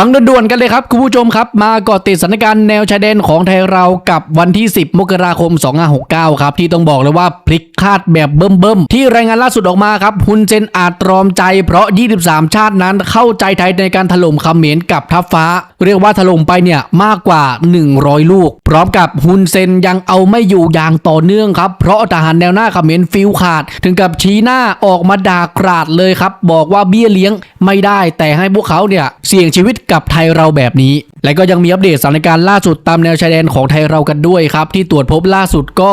ฟังด่วนๆกันเลยครับคุณผู้ชมครับ มากาะติดสถานการณ์แนวชายแดนของไทยเรากับวันที่ 10 มกราคม 2569 ครับ ที่ต้องบอกเลยว่าพลิกคาดแบบเบิ่มๆ ที่รายงานล่าสุดออกมาครับฮุนเซนอาจตรอมใจเพราะ 23 ชาตินั้นเข้าใจไทยในการถล่มเขมรกับทัพฟ้า เรียกว่าถล่มไปเนี่ยมากกว่า 100 ลูก พร้อมกับฮุนเซนยังเอาไม่อยู่อย่างต่อเนื่องครับเพราะทหารแนวหน้าเขมรฟิลขาด ถึงกับชี้หน้าออกมาด่ากราดเลยครับบอกว่าเบี้ยเลี้ยงไม่ได้ แต่ให้พวกเขาเนี่ยเสี่ยงชีวิตกับไทยเราแบบนี้ และก็ยังมีอัปเดตสถานการณ์ล่าสุดตามแนวชายแดนของไทยเรากันด้วยครับ ที่ตรวจพบล่าสุดก็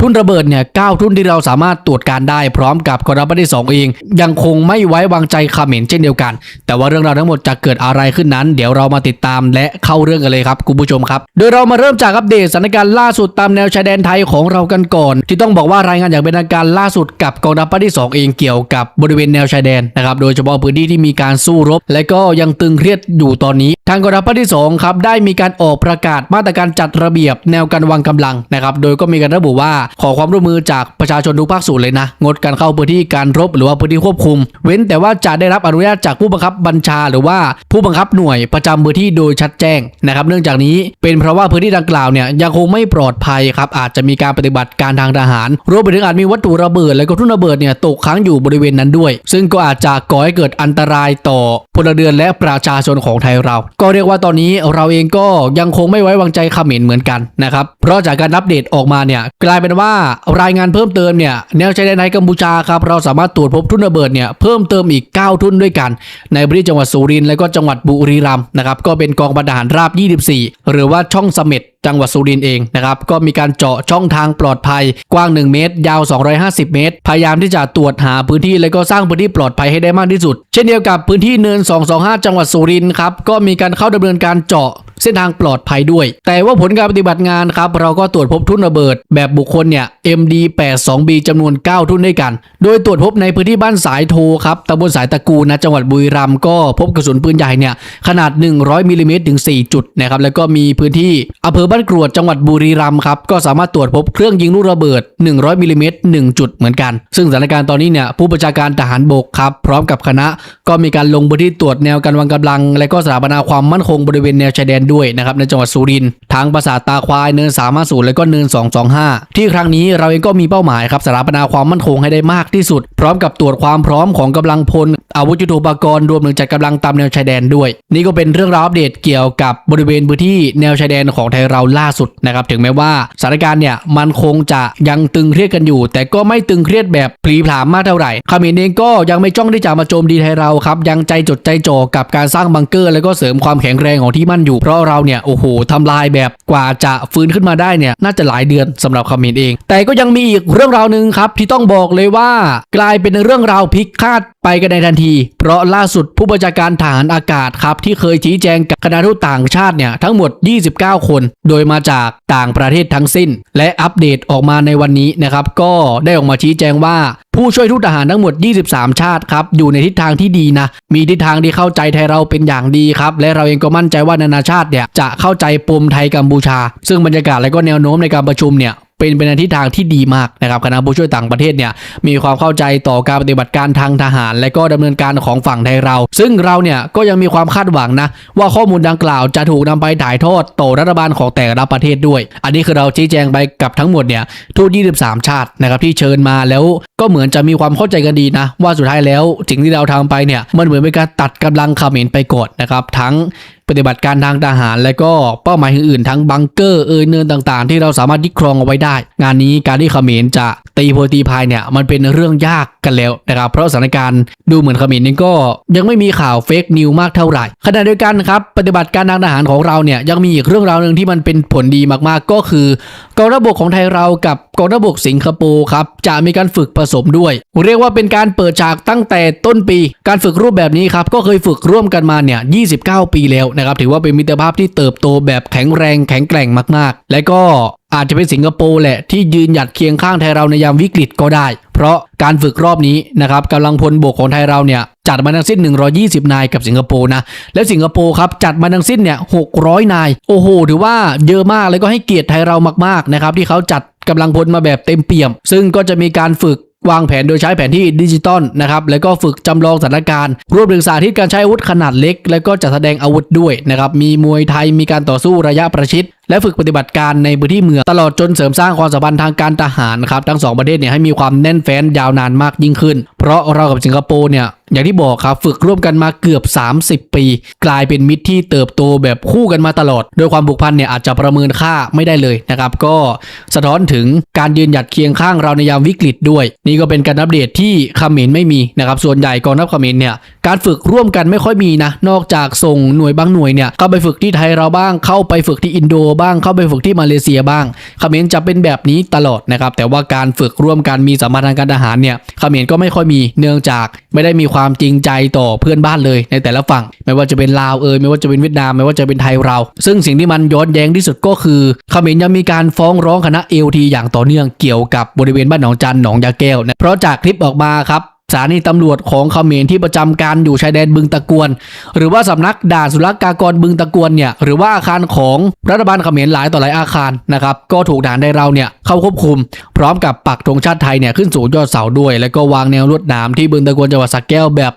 ทุ่นระเบิดเนี่ยเก้าทุ่นที่เราสามารถตรวจการได้พร้อมกับกองทัพภาคที่สองเอง ยังคงไม่ไว้วางใจเขมรเช่นเดียวกัน แต่ว่าเรื่องราวทั้งหมดจะเกิดอะไรขึ้นนั้น เดี๋ยวเรามาติดตามและเข้าเรื่องกันเลยครับคุณผู้ชมครับ โดยเรามาเริ่มจากอัปเดตสถานการณ์ล่าสุดตามแนวชายแดนไทยของเรากันก่อน ที่ต้องบอกว่ารายงานอย่างเป็นทางการล่าสุดกับกองทัพภาคที่สองเองเกี่ยวกับบริเวณแนวชายแดนนะครับโดยเฉพาะพื้นที่ที่มีการสู้รบ และก็ยังตึงเครียดอยู่ตอนนี้ ทางกองทัพภาคที่สองครับได้มีการออกประกาศมาตรการจัดระเบียบแนวการวางกำลังนะครับโดยก็มีการระบุว่าขอความร่วมมือจากประชาชนทุกภาคส่วนเลยนะ งดการเข้าพื้นที่การรบหรือว่าพื้นที่ควบคุม เว้นแต่ว่าจะได้รับอนุญาตจากผู้บังคับบัญชาหรือว่าผู้บังคับหน่วยประจำพื้นที่โดยชัดแจ้งนะครับเนื่องจากนี้เป็นเพราะว่าพื้นที่ดังกล่าวเนี่ยยังคงไม่ปลอดภัยครับอาจจะมีการปฏิบัติการทางทหาร รวมไปถึงอาจมีวัตถุระเบิด และก็ทุ่นระเบิดเนี่ยตกค้างอยู่บริเวณนั้นด้วย ซึ่งก็อาจจะก่อให้เกิดอันตรายต่อพลเรือนและประชาชนของไทยเรา ก็เรียกว่าตอนนี้เราเองก็ยังคงไม่ไว้วางใจเขมรเหมือนกันนะครับเพราะจากการอัปเดตออกมาเนี่ยกลายเป็นว่ารายงานเพิ่มเติมเนี่ยแนวชายแดนไทยกัมพูชาครับเราสามารถตรวจพบทุ่นระเบิดเนี่ยเพิ่มเติมอีก 9 ทุ่นด้วยกัน ในพื้นที่จังหวัดสุรินทร์และก็จังหวัดบุรีรัมย์นะครับก็เป็นกองบัญทหารราบ 24 หรือว่าช่องเสม็ด จังหวัดสุรินทร์เองนะครับก็มีการเจาะช่องทางปลอดภัยกว้าง 1 เมตร ยาว 250 เมตร พยายามที่จะตรวจหาพื้นที่และก็สร้างพื้นที่ปลอดภัยให้ได้มากที่สุด เช่นเดียวกับพื้นที่เนิน 225 จังหวัดสุรินทร์ครับก็มีการเข้าดำเนินการเจาะ เส้นทางปลอดภัยด้วย แต่ว่าผลการปฏิบัติงานครับเราก็ตรวจพบทุ่นระเบิด แบบบุคคลเนี่ย MD 8 2 B จำนวน 9 ทุ่นด้วยกัน โดยตรวจพบในพื้นที่บ้านสายโทครับตำบลสายตะกูนะจังหวัดบุรีรัมย์ก็พบกระสุนปืนใหญ่เนี่ยขนาด 100มิลลิเมตรถึง 4 จุดนะครับแล้วก็มีพื้นที่อำเภอบ้านกรวดจังหวัดบุรีรัมย์ครับก็สามารถตรวจพบเครื่องยิงลูกระเบิด 100มิลลิเมตร1จุดเหมือนกัน ซึ่งสถานการณ์ตอนนี้เนี่ยผู้บัญชาการทหารบกครับพร้อมกับคณะก็มีการลงพื้นที่ตรวจแนวการวางกำลัง และก็สถาปนาความมั่นคงบริเวณแนวชายแดนด้วยนะครับในจังหวัดสุรินทร์ทางปราสาทตาควายเนิน350และก็เนิน 225 ที่ครั้งนี้เราเองก็มีเป้าหมายครับสถาปนาความมั่นคงให้ได้มากที่สุด พร้อมกับตรวจความพร้อมของกำลังพล อาวุธยุทโธปกรณ์รวมถึงจัดกำลังตามแนวชายแดนด้วย นี่ก็เป็นเรื่องราวอัปเดตเกี่ยวกับบริเวณพื้นที่แนวชายแดนของไทยเราล่าสุดนะครับถึงแม้ว่าสถานการณ์เนี่ยมันคงจะยังตึงเครียดกันอยู่ แต่ก็ไม่ตึงเครียดแบบพลีผลามมากเท่าไหร่ขมรเองก็ยังไม่จ้องที่จะมาโจมตีไทยเราครับยังใจจดใจจ่อกับการสร้างบังเกอร์ แล้วก็เสริมความแข็งแรงของที่มั่นอยู่เพราะเราเนี่ยโอ้โหทำลายแบบกว่าจะฟื้นขึ้นมาได้เนี่ยน่าจะหลายเดือนสำหรับขมรเอง แต่ก็ยังมีอีกเรื่องราวหนึ่งครับที่ต้องบอกเลยว่ากลายเป็นเรื่องราวพลิกคาดไปกันในทันทีเพราะล่าสุดผู้บัญชาการทหารอากาศครับที่เคยชี้แจงกับคณะทูตต่างชาติเนี่ยทั้งหมด 29 คน โดยมาจากต่างประเทศทั้งสิ้น และอัปเดตออกมาในวันนี้นะครับก็ได้ออกมาชี้แจงว่าผู้ช่วยทูตทหารทั้งหมด 23 ชาติครับ อยู่ในทิศทางที่ดีนะ มีทิศทางที่เข้าใจไทยเราเป็นอย่างดีครับ และเราเองก็มั่นใจว่านานาชาติเนี่ยจะเข้าใจปมไทยกัมพูชา ซึ่งบรรยากาศและก็แนวโน้มในการประชุมเนี่ย เป็นไปในทิศทางที่ดีมากนะครับคณะผู้ช่วยต่างประเทศเนี่ยมีความเข้าใจต่อการปฏิบัติการทางทหาร และก็ดำเนินการของฝั่งไทยเรา ซึ่งเราเนี่ยก็ยังมีความคาดหวังนะว่าข้อมูลดังกล่าวจะถูกนำไปถ่ายทอดต่อรัฐบาลของแต่ละประเทศด้วย อันนี้คือเราชี้แจงไปกับทั้งหมดเนี่ยทูต23 ชาตินะครับที่เชิญมาแล้วก็เหมือนจะมีความเข้าใจกันดีนะ ว่าสุดท้ายแล้วสิ่งที่เราทำไปเนี่ยมันเหมือนเป็นการตัดกำลังเขมรไปก่อนนะครับทั้งปฏิบัติการทางทหาร และก็เป้าหมายอื่นๆทั้งบังเกอร์เอยเนินต่างๆ ที่เราสามารถยึดครองเอาไว้ได้ งานนี้การที่เขมรจะตีโพตีพายเนี่ยมันเป็นเรื่องยากกันแล้วนะครับเพราะสถานการณ์ดูเหมือนเขมรนี่ก็ยังไม่มีข่าวเฟกนิวมากเท่าไหร่ขณะเดียวกันครับปฏิบัติการทางทหารของเราเนี่ยยังมีอีกเรื่องราวหนึ่งที่มันเป็นผลดีมากๆ ก็คือกองทัพบกของไทยเรากับกองทัพบกสิงคโปร์ครับจะมีการฝึกผสมด้วย เรียกว่าเป็นการเปิดฉากตั้งแต่ต้นปี การฝึกรูปแบบนี้ครับก็เคยฝึกร่วมกันมาเนี่ย 29 ปีแล้วนะครับถือว่าเป็นมิตรภาพที่เติบโตแบบแข็งแรงแข็งแกร่งมากๆ และก็อาจจะเป็นสิงคโปร์แหละที่ยืนหยัดเคียงข้างไทยเราในยามวิกฤตก็ได้ เพราะการฝึกรอบนี้นะครับกำลังพลบกของไทยเราเนี่ยจัดมาทั้งสิ้น 120 นายกับสิงคโปร์นะ และสิงคโปร์ครับจัดมาทั้งสิ้นเนี่ย600 นาย โอ้โห ถือว่าเยอะมากแล้วก็ให้เกียรติไทยเรามากๆนะครับที่เขาจัดกำลังพลมาแบบเต็มเปี่ยม ซึ่งก็จะมีการฝึก วางแผนโดยใช้แผนที่ดิจิตอลนะครับแล้วก็ฝึกจำลองสถานการณ์ รวมถึงสาธิตการใช้อาวุธขนาดเล็ก แล้วก็จัดแสดงอาวุธด้วยนะครับมีมวยไทยมีการต่อสู้ระยะประชิด และฝึกปฏิบัติการในพื้นที่เมืองตลอดจนเสริมสร้างความสัมพันธ์ทางการทหารครับทั้งสองประเทศเนี่ยให้มีความแน่นแฟ้นยาวนานมากยิ่งขึ้น เพราะเรากับสิงคโปร์เนี่ยอย่างที่บอกครับฝึกร่วมกันมาเกือบ 30 ปี กลายเป็นมิตรที่เติบโตแบบคู่กันมาตลอด โดยความผูกพันเนี่ยอาจจะประเมินค่าไม่ได้เลยนะครับ ก็สะท้อนถึงการยืนหยัดเคียงข้างเราในยามวิกฤตด้วย นี่ก็เป็นการอัปเดตที่เขมรไม่มีนะครับส่วนใหญ่กองทัพเขมรเนี่ยการฝึกร่วมกันไม่ค่อยมีนะนอกจากส่งหน่วยบางหน่วยเนี่ยเข้าไปฝึกที่ไทยเราบ้างเข้าไปฝึกที่อินโดบ้างเข้าไปฝึกที่มาเลเซียบ้างเขมรจะเป็นแบบนี้ตลอดนะครับแต่ว่าการฝึกร่วมกันมีสัมพันธ์ทางการทหารเนี่ยเขมรก็ไม่ค่อยมีเนื่องจากไม่ได้มีความจริงใจต่อเพื่อนบ้านเลยในแต่ละฝั่ง ไม่ว่าจะเป็นลาวเอยไม่ว่าจะเป็นเวียดนามไม่ว่าจะเป็นไทยเรา ซึ่งสิ่งที่มันย้อนแย้งที่สุดก็คือเขมรยังมีการฟ้องร้องคณะเอลทีอย่างต่อเนื่องเกี่ยวกับบริเวณบ้านหนองจันหนองยาแก้วนะเพราะจากคลิปออกมาครับ สถานีตำรวจของเขมรที่ประจำการอยู่ชายแดนบึงตะกวน หรือว่าสำนักด่านสุรกากรบึงตะกวนเนี่ยหรือว่าอาคารของรัฐบาลเขมรหลายต่อหลายอาคารนะครับก็ถูกด่านในเราเนี่ยเข้าควบคุม พร้อมกับปักธงชาติไทยเนี่ยขึ้นสู่ยอดเสาด้วย แล้วก็วางแนวลวดหนามที่บึงตะกวนจังหวัดสระแก้วแบบ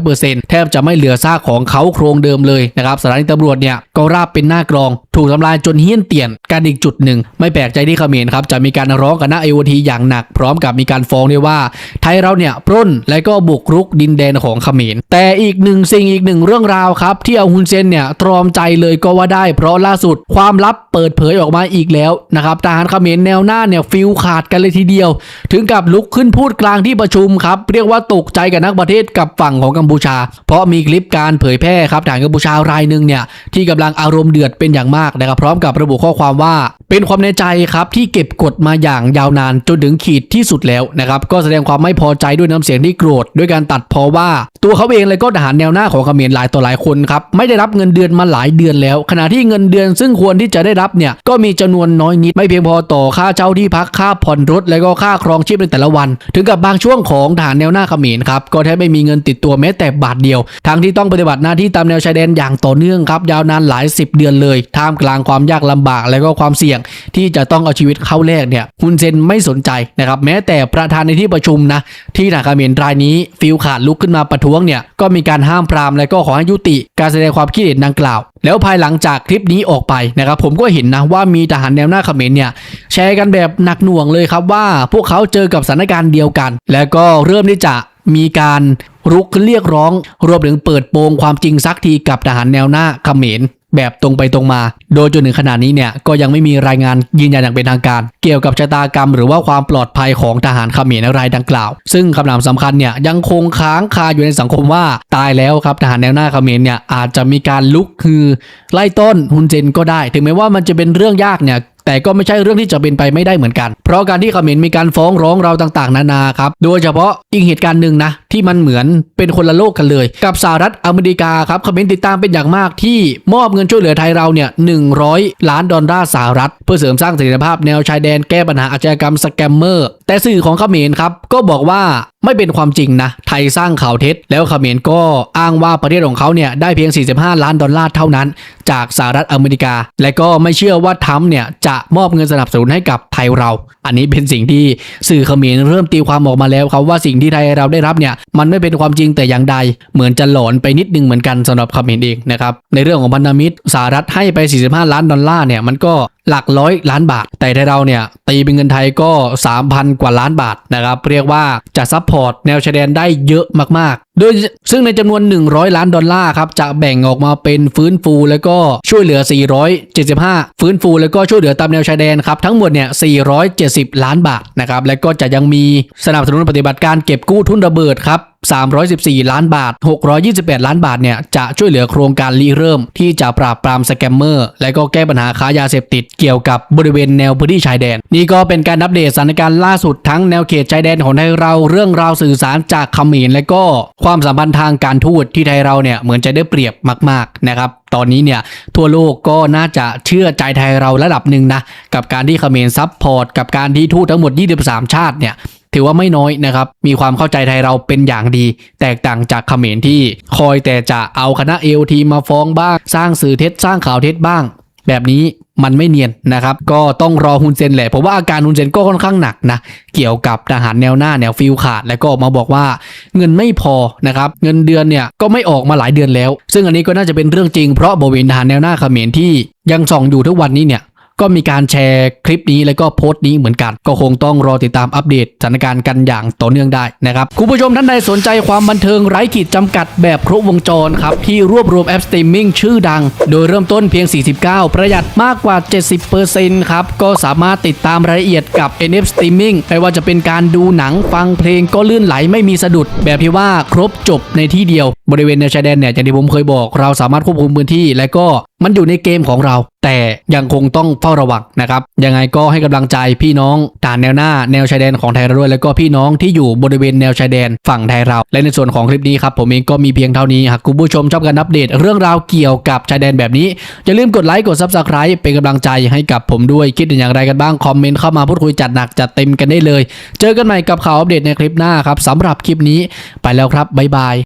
100%แทบจะไม่เหลือซากของเขาโครงเดิมเลยนะครับสถานีตำรวจเนี่ยก็ราบเป็นหน้ากรองถูกทำลายจนเฮี้ยนเตียนการอีกจุดหนึ่ง ไม่แปลกใจที่เขมรครับจะมีการร้องกับนักเอวทีอย่างหนัก พร้อมกับมีการฟ้องด้วยว่า ไทยเราเนี่ยปล้นและก็บุกรุกดินแดนของเขมร แต่อีกหนึ่งสิ่งอีกหนึ่งเรื่องราวครับ ที่เอาฮุนเซนเนี่ยตรอมใจเลยก็ว่าได้ เพราะล่าสุดความลับเปิดเผยออกมาอีกแล้วนะครับทหารเขมรแนวหน้าเนี่ยฟิลขาดกันเลยทีเดียว ถึงกับลุกขึ้นพูดกลางที่ประชุมครับเรียกว่าตกใจกับนักประเทศกับฝั่งของกัมพูชา เพราะมีคลิปการเผยแพร่ครับทหารกัมพูชารายหนึ่งเนี่ยที่กำลังอารมณ์เดือดเป็นอย่างมากนะครับพร้อมกับระบุข้อความว่า เป็นความในใจครับที่เก็บกดมาอย่างยาวนานจนถึงขีดที่สุดแล้วนะครับก็แสดงความไม่พอใจด้วยน้ำเสียงที่โกรธด้วยการตัดเพอว่า ตัวเขาเองเลยก็ทหารแนวหน้าของเขมรหลายต่อหลายคนครับไม่ได้รับเงินเดือนมาหลายเดือนแล้ว ขณะที่เงินเดือนซึ่งควรที่จะได้รับเนี่ยก็มีจำนวนน้อยนิดไม่เพียงพอต่อค่าเช่าที่พักค่าผ่อนรถและก็ค่าครองชีพในแต่ละวัน ถึงกับบางช่วงของทหารแนวหน้าเขมรครับก็แทบไม่มีเงินติดตัวแม้แต่บาทเดียวทั้งที่ต้องปฏิบัติหน้าที่ตามแนวชายแดนอย่างต่อเนื่องครับยาวนานหลายสิบเดือนเลยท่ามกลางความยากลำบาก และก็ความเสี่ยงที่จะต้องเอาชีวิตเข้าแลกเนี่ยฮุนเซนไม่สนใจนะครับแม้แต่ประธานในที่ประชุมนะที่ทหาเขมรรายนี้ฟิลขาดลุกขึ้นมาประท้วงเนี่ยก็มีการห้ามปรามและก็ขอให้ยุติ การแสดงความคิดเห็นดังกล่าว แล้วภายหลังจากคลิปนี้ออกไปนะครับผมก็เห็นนะว่ามีทหารแนวหน้าเขมรเนี่ยแชร์กันแบบหนักหน่วงเลยครับว่าพวกเขาเจอกับสถานการณ์เดียวกัน แล้วก็เริ่มที่จะมีการรุกเรียกร้อง รวมถึงเปิดโปงความจริงสักทีกับทหารแนวหน้าเขมร แบบตรงไปตรงมา โดยจนถึงขนาดนี้เนี่ยก็ยังไม่มีรายงานยืนยันอย่างเป็นทางการ เกี่ยวกับชะตากรรม หรือว่าความปลอดภัยของทหารเขมรรายดังกล่าว ซึ่งคำถามสำคัญเนี่ยยังคงค้างคาอยู่ในสังคมว่าตายแล้วครับทหารแนวหน้าเขมรเนี่ยอาจจะมีการลุกคือไล่ต้นฮุนเจนก็ได้ ถึงแม้ว่ามันจะเป็นเรื่องยากเนี่ย แต่ก็ไม่ใช่เรื่องที่จะเป็นไปไม่ได้เหมือนกัน เพราะการที่เขมรมีการฟ้องร้องเราต่างๆ นานาครับ โดยเฉพาะอีกเหตุการณ์หนึ่งนะ ที่มันเหมือนเป็นคนละโลกกันเลย กับสหรัฐอเมริกาครับเขมรติดตามเป็นอย่างมากที่มอบเงินช่วยเหลือไทยเราเนี่ย100ล้านดอลลาร์สหรัฐ เพื่อเสริมสร้างเสถียรภาพแนวชายแดนแก้ปัญหาอาชญากรรมสแกมเมอร์ แต่สื่อของเขมรครับก็บอกว่า ไม่เป็นความจริงนะ ไทยสร้างข่าวเท็จ แล้วเขมรก็อ้างว่าประเทศของเขาเนี่ยได้เพียง 45 ล้านดอลลาร์เท่านั้น จากสหรัฐอเมริกา และก็ไม่เชื่อว่าทรัมเนี่ยจะมอบเงินสนับสนุนให้กับไทยเรา อันนี้เป็นสิ่งที่สื่อเขมรเริ่มตีความออกมาแล้วครับว่าสิ่งที่ไทยเราได้รับเนี่ยมันไม่เป็นความจริงแต่อย่างใด เหมือนจะหลอนไปนิดนึงเหมือนกันสำหรับเขมรเองนะครับในเรื่องของพันธมิตรสหรัฐให้ไป 45 ล้านดอลลาร์เนี่ยมันก็หลักร้อยล้านบาท แต่ไทยเราเนี่ยตีเป็นเงินไทยก็ 3,000 กว่าล้านบาทนะครับ เรียกว่าจะซัพพอร์ตแนวชายแดนได้เยอะมากๆ โดยซึ่งในจำนวน 100 ล้านดอลลาร์ครับ จะแบ่งออกมาเป็นฟื้นฟูแล้วก็ช่วยเหลือ 475 ฟื้นฟูแล้วก็ช่วยเหลือตามแนวชายแดนครับ ทั้งหมดเนี่ย 470 ล้านบาทนะครับ และก็จะยังมีสนับสนุนปฏิบัติการเก็บกู้ทุนระเบิดครับ 314 ล้านบาท 628ล้านบาทเนี่ยจะช่วยเหลือโครงการรีเริ่ม ที่จะปราบปรามสแกมเมอร์ และก็แก้ปัญหาค้ายาเสพติดเกี่ยวกับบริเวณแนวพื้นที่ชายแดน นี่ก็เป็นการอัปเดตสถานการณ์ล่าสุดทั้งแนวเขตชายแดนของไทยเราเรื่องราวสื่อสารจากขมรและก็ความสัมพันธ์ทางการทูตที่ไทยเราเนี่ยเหมือนจะได้เปรียบมากๆนะครับตอนนี้เนี่ยทั่วโลกก็น่าจะเชื่อใจไทยเราระดับหนึ่งนะกับการที่เขมรซับพอร์ตกับการที่ทูตทั้งหมด 23 ชาติเนี่ย ถือว่าไม่น้อยนะครับ มีความเข้าใจไทยเราเป็นอย่างดี แตกต่างจากเขมรที่คอยแต่จะเอาคณะเอลทีมาฟ้องบ้าง สร้างสื่อเท็จสร้างข่าวเท็จบ้าง แบบนี้มันไม่เนียนนะครับ ก็ต้องรอฮุนเซนแหละผมว่าอาการฮุนเซนก็ค่อนข้างหนักนะ เกี่ยวกับทหารแนวหน้าแนวฟิลขาด แล้วก็ออกมาบอกว่าเงินไม่พอนะครับ เงินเดือนเนี่ยก็ไม่ออกมาหลายเดือนแล้ว ซึ่งอันนี้ก็น่าจะเป็นเรื่องจริงเพราะบริเวณทหารแนวหน้าเขมรที่ยังส่องอยู่ทุกวันนี้เนี่ย ก็มีการแชร์คลิปนี้แล้วก็โพสต์นี้เหมือนกัน ก็คงต้องรอติดตามอัปเดตสถานการณ์กันอย่างต่อเนื่องได้นะครับคุณผู้ชมท่านใดสนใจความบันเทิงไร้ขีดจำกัดแบบครบวงจรครับที่รวบรวมแอปสตรีมมิ่งชื่อดัง โดยเริ่มต้นเพียง 49 ประหยัดมากกว่า 70%ครับก็สามารถติดตามรายละเอียดกับ NF Streaming ไม่ว่าจะเป็นการดูหนังฟังเพลงก็ลื่นไหลไม่มีสะดุด แบบที่ว่าครบจบในที่เดียว บริเวณแนชายแดนเนี่ยอย่างที่ผมเคยบอก เราสามารถควบคุมพื้นที่ และก็มันอยู่ในเกมของเรา แต่ยังคงต้องเฝ้าระวังนะครับยังไงก็ให้กำลังใจพี่น้องฐานแนวหน้าแนวชายแดนของไทยเราด้วย แล้วก็พี่น้องที่อยู่บริเวณแนวชายแดนฝั่งไทยเรา และในส่วนของคลิปนี้ครับผมเองก็มีเพียงเท่านี้หากคุณผู้ชมชอบการอัปเดตเรื่องราวเกี่ยวกับชายแดนแบบนี้อย่าลืมกดไลค์กด subscribe เป็นกำลังใจให้กับผมด้วยคิดเห็นอย่างไรกันบ้างคอมเมนต์เข้ามาพูดคุยจัดหนักจัดเต็มกันได้เลย เจอกันใหม่กับข่าวอัปเดตในคลิปหน้าครับสำหรับคลิปนี้ไปแล้วครับบ๊ายบาย